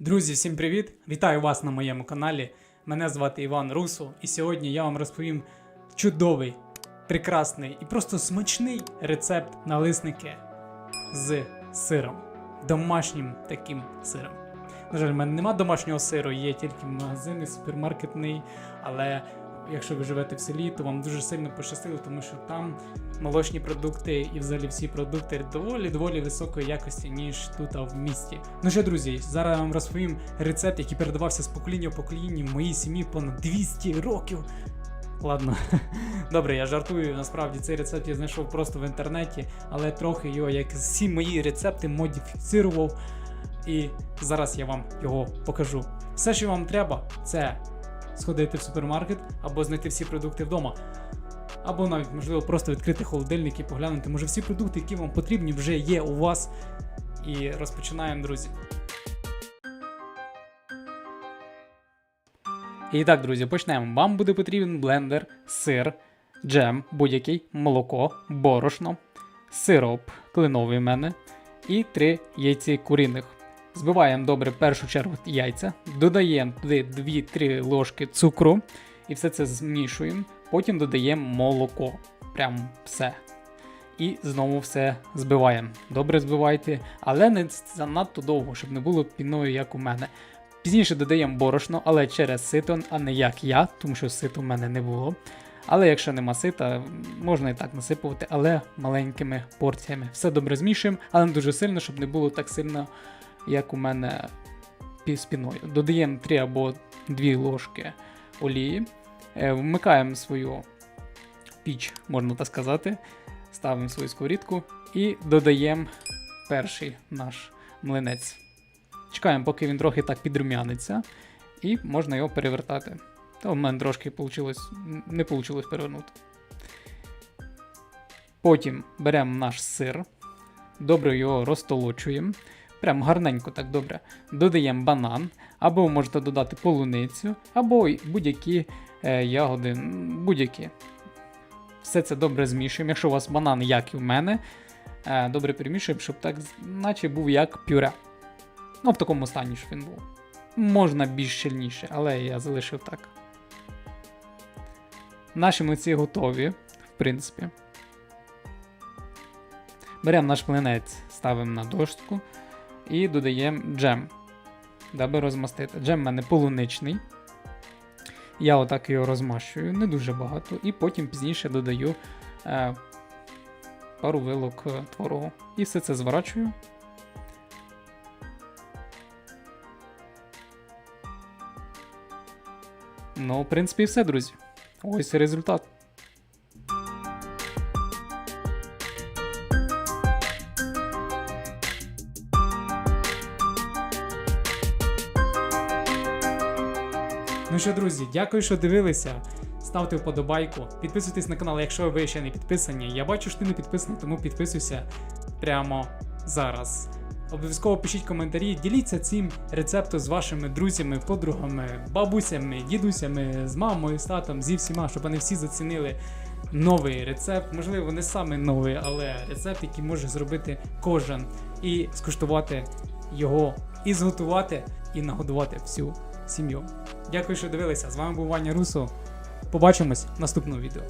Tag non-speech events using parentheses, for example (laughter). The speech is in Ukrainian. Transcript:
Друзі, всім привіт! Вітаю вас на моєму каналі. Мене звати Іван Русо, і сьогодні я вам розповім чудовий, прекрасний і просто смачний рецепт налисники з сиром. Домашнім таким сиром. На жаль, в мене нема домашнього сиру, є тільки магазин і супермаркетний, але якщо ви живете в селі, то вам дуже сильно пощастило, тому що там молочні продукти і взагалі всі продукти доволі доволі високої якості, ніж тут а в місті. Ну що, друзі, зараз я вам розповім рецепт, який передавався з покоління в покоління в моїй сім'ї понад 200 років. Ладно, (laughs) добре, я жартую. Насправді цей рецепт я знайшов просто в інтернеті, але трохи його, як всі мої рецепти, модифіцирував. І зараз я вам його покажу. Все, що вам треба, це сходити в супермаркет або знайти всі продукти вдома. Або навіть, можливо, просто відкрити холодильник і поглянути. Може, всі продукти, які вам потрібні, вже є у вас. І розпочинаємо, друзі. І так, друзі, почнемо. Вам буде потрібен блендер, сир, джем, будь-який, молоко, борошно, сироп кленовий в мене і три яйці куріних. Збиваємо добре в першу чергу яйця, додаємо туди 2-3 ложки цукру і все це змішуємо. Потім додаємо молоко. Прям все. І знову все збиваємо. Добре збивайте, але не занадто довго, щоб не було піною, як у мене. Пізніше додаємо борошно, але через сито, а не як я, тому що ситу в мене не було. Але якщо нема сита, можна і так насипувати, але маленькими порціями. Все добре змішуємо, але не дуже сильно, щоб не було так сильно, як у мене пі- з піною. Додаємо 3 або 2 ложки олії, Е, вмикаємо свою піч, можна так сказати, ставимо свою сковорідку і додаємо перший наш млинець. Чекаємо, поки він трохи так підрум'яниться, і можна його перевертати. Та в мене трошки получилось, не вийшло перевернути. Потім беремо наш сир, добре його розтолочуємо. Прям гарненько так добре. Додаємо банан, або можете додати полуницю, або будь-які е, ягоди, будь-які. Все це добре змішуємо. Якщо у вас банан, як і в мене, е, добре перемішуємо, щоб так, наче був як пюре. Ну, в такому стані, щоб він був. Можна більш щільніше, але я залишив так. Наші млинці готові, в принципі. Беремо наш млинець, ставимо на дошку і додаємо джем, даби розмастити. Джем в мене полуничний. Я отак його розмащую, не дуже багато, і потім пізніше додаю е, пару вилок е, творогу. І все це зворачую. Ну, в принципі, все, друзі. Ось результат. Ну що, друзі, дякую, що дивилися. Ставте вподобайку, підписуйтесь на канал, якщо ви ще не підписані. Я бачу, що ти не підписаний, тому підписуйся прямо зараз. Обов'язково пишіть коментарі, діліться цим рецептом з вашими друзями, подругами, бабусями, дідусями, з мамою, з татом, зі всіма, щоб вони всі зацінили новий рецепт. Можливо, не саме новий, але рецепт, який може зробити кожен, і скуштувати його, і зготувати, і нагодувати всю сім'ю. Дякую, що дивилися. З вами був Ваня Русо. Побачимось в наступному відео.